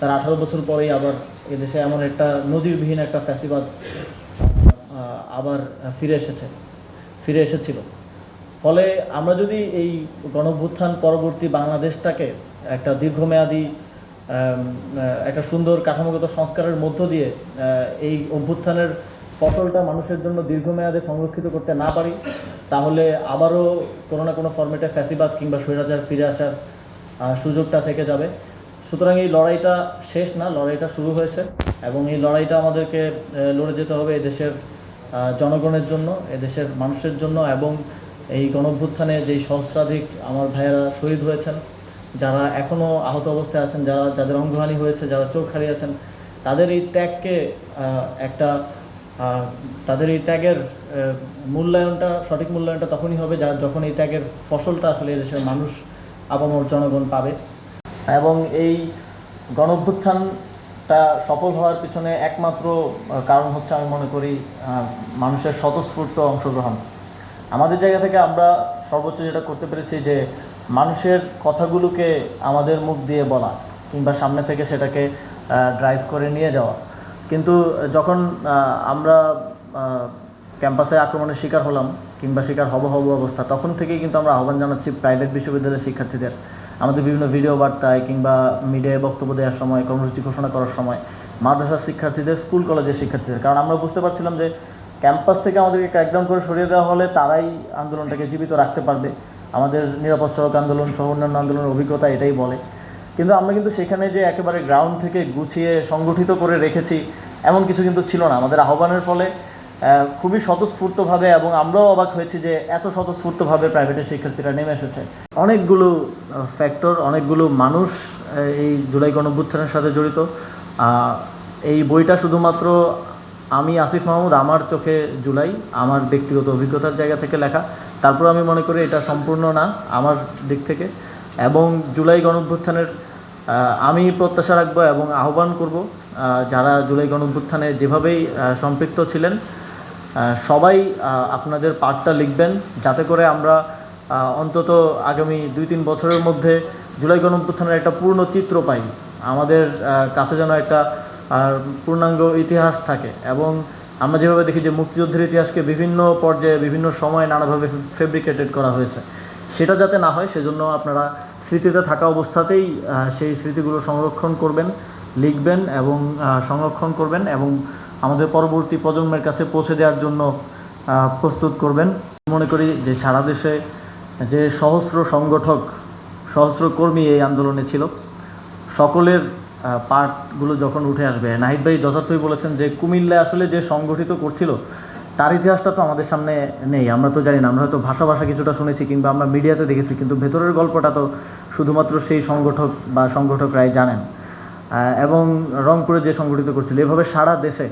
তার আঠারো বছর পরেই আবার এদেশে এমন একটা নজিরবিহীন একটা ফ্যাসিবাদ আবার ফিরে এসেছে, ফিরে এসেছিল। ফলে আমরা যদি এই গণভ্যুত্থান পরবর্তী বাংলাদেশটাকে একটা দীর্ঘমেয়াদী একটা সুন্দর কাঠামোগত সংস্কারের মধ্য দিয়ে এই অভ্যুত্থানের ফসলটা মানুষের জন্য দীর্ঘমেয়াদে সংরক্ষিত করতে না পারি, তাহলে আবারও কোনো না কোনো ফর্মেটে ফ্যাসিবাদ কিংবা স্বৈরাচার ফিরে আসার সুযোগটা থেকে যাবে। সুতরাং এই লড়াইটা শেষ না, লড়াইটা শুরু হয়েছে এবং এই লড়াইটা আমাদেরকে লড়ে যেতে হবে এদেশের জনগণের জন্য এদেশের মানুষের জন্য এবং এই গণভ্যুত্থানে যেই সহস্রাধিক আমার ভাইয়েরা শহীদ হয়েছেন, যারা এখনও আহত অবস্থায় আছেন, যারা, যাদের অঙ্গহানি হয়েছে, যারা চোখ হারিয়েছেন তাদের এই ত্যাগকে একটা তাদের এই ত্যাগের মূল্যায়নটা, সঠিক মূল্যায়নটা তখনই হবে যা, যখন এই ত্যাগের ফসলটা আসলে এদেশের মানুষ আপামর জনগণ পাবে। এবং এই গণঅভ্যুত্থানটা সফল হওয়ার পিছনে একমাত্র কারণ হচ্ছে আমি মনে করি মানুষের স্বতঃস্ফূর্ত অংশগ্রহণ। আমাদের জায়গা থেকে আমরা সর্বোচ্চ যেটা করতে পেরেছি যে, মানুষের কথাগুলোকে আমাদের মুখ দিয়ে বলা কিংবা সামনে থেকে সেটাকে ড্রাইভ করে নিয়ে যাওয়া। কিন্তু যখন আমরা ক্যাম্পাসে আক্রমণের শিকার হলাম কিংবা শিকার হব হব অবস্থা, তখন থেকেই কিন্তু আমরা আহ্বান জানাচ্ছি প্রাইভেট বিশ্ববিদ্যালয়ের শিক্ষার্থীদের আমাদের বিভিন্ন ভিডিও বার্তায় কিংবা মিডিয়ায় বক্তব্য দেওয়ার সময়, কর্মসূচি ঘোষণা করার সময় মাদ্রাসার শিক্ষার্থীদের স্কুল কলেজের শিক্ষার্থীদের। কারণ আমরা বুঝতে পারছিলাম যে ক্যাম্পাস থেকে আমাদেরকে একদম করে সরিয়ে দেওয়া হলে তারাই আন্দোলনটাকে জীবিত রাখতে পারবে। আমাদের নিরাপদ সড়ক আন্দোলন সহ অন্যান্য আন্দোলনের অভিজ্ঞতা এটাই বলে। কিন্তু আমরা কিন্তু সেখানে যে একেবারে গ্রাউন্ড থেকে গুছিয়ে সংগঠিত করে রেখেছি, এমন কিছু কিন্তু ছিল না। আমাদের আহ্বানের ফলে খুবই স্বতঃস্ফূর্তভাবে এবং আমরাও অবাক হয়েছি যে এত স্বতঃস্ফূর্তভাবে প্রাইভেটের শিক্ষার্থীরা নেমে এসেছে। অনেকগুলো ফ্যাক্টর অনেকগুলো মানুষ এই জুলাই গণভ্যুত্থানের সাথে জড়িত। এই বইটা শুধুমাত্র আমি আসিফ মাহমুদ আমার চোখে জুলাই আমার ব্যক্তিগত অভিজ্ঞতার জায়গা থেকে লেখা। তারপর আমি মনে করি এটা সম্পূর্ণ না আমার দিক থেকে। এবং জুলাই গণঅভ্যুত্থানের আহ, আমি প্রত্যাশা রাখব এবং আহ্বান করব যারা জুলাই গণঅভ্যুত্থানে যেভাবেই সম্পৃক্ত ছিলেন সবাই আপনাদের পাঠটা লিখবেন। যাতে করে আমরা অন্তত আগামী দুই তিন বছরের মধ্যে জুলাই গণঅভ্যুত্থানের একটা পূর্ণ চিত্র পাই। আমাদের কাছে যেন একটা পূর্ণাঙ্গ ইতিহাস থাকে এবং আমরা যেভাবে দেখি যে মুক্তিযুদ্ধের ইতিহাসকে বিভিন্ন পর্যায়ে, বিভিন্ন সময়ে নানাভাবে ফেব্রিকেটেড করা হয়েছে। সেটা যাতে না হয়, সেজন্য আপনারা স্মৃতিতে থাকা অবস্থাতেই সেই স্মৃতিগুলো সংরক্ষণ করবেন, লিখবেন এবং সংরক্ষণ করবেন এবং আমাদের পরবর্তী প্রজন্মের কাছে পৌঁছে দেওয়ার জন্য প্রস্তুত করবেন। মনে করি যে সারা দেশে যে সহস্র সংগঠক, সহস্র কর্মী এই আন্দোলনে ছিল, সকলের পার্টগুলো যখন উঠে আসবে, নাহিদ ভাই যথার্থই বলেছেন যে কুমিল্লায় আসলে যে সংগঠিত করছিল, তার ইতিহাসটা তো আমাদের সামনে নেই। আমরা তো জানি না, আমরা হয়তো ভাষা ভাষা কিছুটা শুনেছি কিংবা আমরা মিডিয়াতে দেখেছি, কিন্তু ভেতরের গল্পটা তো শুধুমাত্র সেই সংগঠক বা সংগঠকরাই জানেন। এবং রংপুরে যে সংগঠিত করছিল, এভাবে সারা দেশে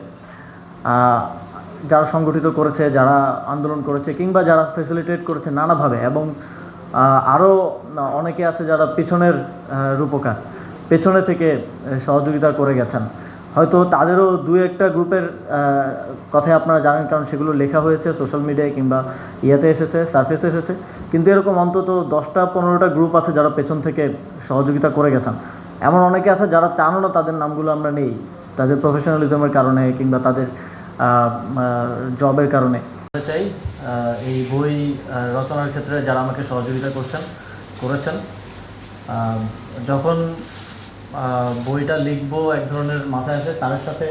যারা সংগঠিত করেছে, যারা আন্দোলন করেছে, কিংবা যারা ফেসিলিটেট করেছে নানাভাবে এবং আরও অনেকে আছে যারা পেছনের রূপকার, পেছনে থেকে সহযোগিতা করে গেছেন। হয়তো তাদেরও দু একটা গ্রুপের কথাই আপনারা জানেন, কারণ সেগুলো লেখা হয়েছে সোশ্যাল মিডিয়ায় কিংবা ইয়েতে এসেছে সার্ফেসে এসেছে। কিন্তু এরকম অন্তত দশটা, পনেরোটা গ্রুপ আছে যারা পেছন থেকে সহযোগিতা করে গেছেন। এমন অনেকে আছে যারা চানও না, তাদের নামগুলো আমরা নেই। তাদের প্রফেশনালিজমের কারণে কিংবা তাদের জবের কারণে। চাই এই বই রচনার ক্ষেত্রে যারা আমাকে সহযোগিতা করছেন, করেছেন যখন বইটা লিখব এক ধরনের মাথায় আসে স্যারের সাথে,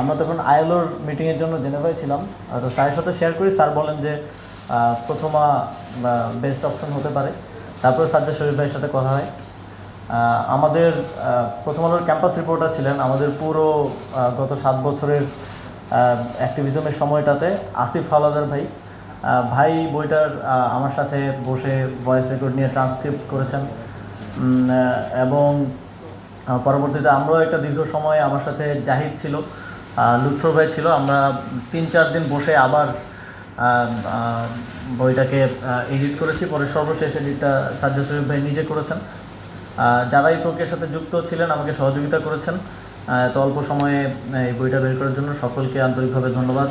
আমরা তখন আইএলওর মিটিংয়ের জন্য জেনেভায় ছিলাম। তো স্যারের সাথে শেয়ার করি, স্যার বলেন যে প্রথমা বেস্ট অপশন হতে পারে। তারপরে সাজ্জা শরীফ ভাইয়ের সাথে কথা হয়। আমাদের প্রথম আলোর ক্যাম্পাস রিপোর্টার ছিলেন। আমাদের পুরো গত সাত বছরের অ্যাক্টিভিজমের সময়টাতে আসিফ হাওলাদার ভাই ভাই বইটার আমার সাথে বসে ভয়েস রেকর্ড নিয়ে ট্রান্সক্রিপ্ট করেছেন। এবং পরবর্তীতে আমরাও একটা দীর্ঘ সময় আমার সাথে জাহিদ ছিল লুৎফর ভাই ছিল। আমরা তিন চার দিন বসে আবার বইটাকে এডিট করেছি। পরে সর্বশেষ এডিটটা সাজ্জা শরীফ ভাই নিজে করেছেন। যারা এই প্রক্রিয়ার সাথে যুক্ত ছিলেন, আমাকে সহযোগিতা করেছেন। এত অল্প সময়ে এই বইটা বের করার জন্য সকলকে আন্তরিকভাবে ধন্যবাদ।